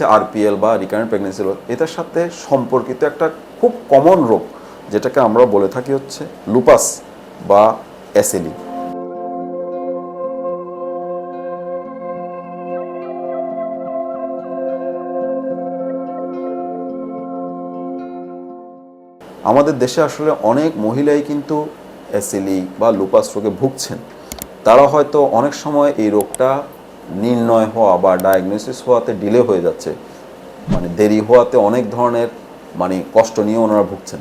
হচ্ছে আরপিএল বা recurrent pregnancy রোগ এটার সাথে সম্পর্কিত একটা খুব কমন রোগ। যেটাকে আমরা বলে থাকি হচ্ছে লুপাস বা অ্যাসেলি আমাদের দেশে আসলে অনেক মহিলাই কিন্তু অ্যাসিলি বা লুপাস রোগে ভুগছেন। তারা হয়তো অনেক সময় এই রোগটা নির্ণয় হওয়া বা ডায়াগনোসিস হওয়াতে ডিলে হয়ে যাচ্ছে। মানে দেরি হওয়াতে অনেক ধরনের মানে কষ্ট নিয়ে ওনারা ভুগছেন।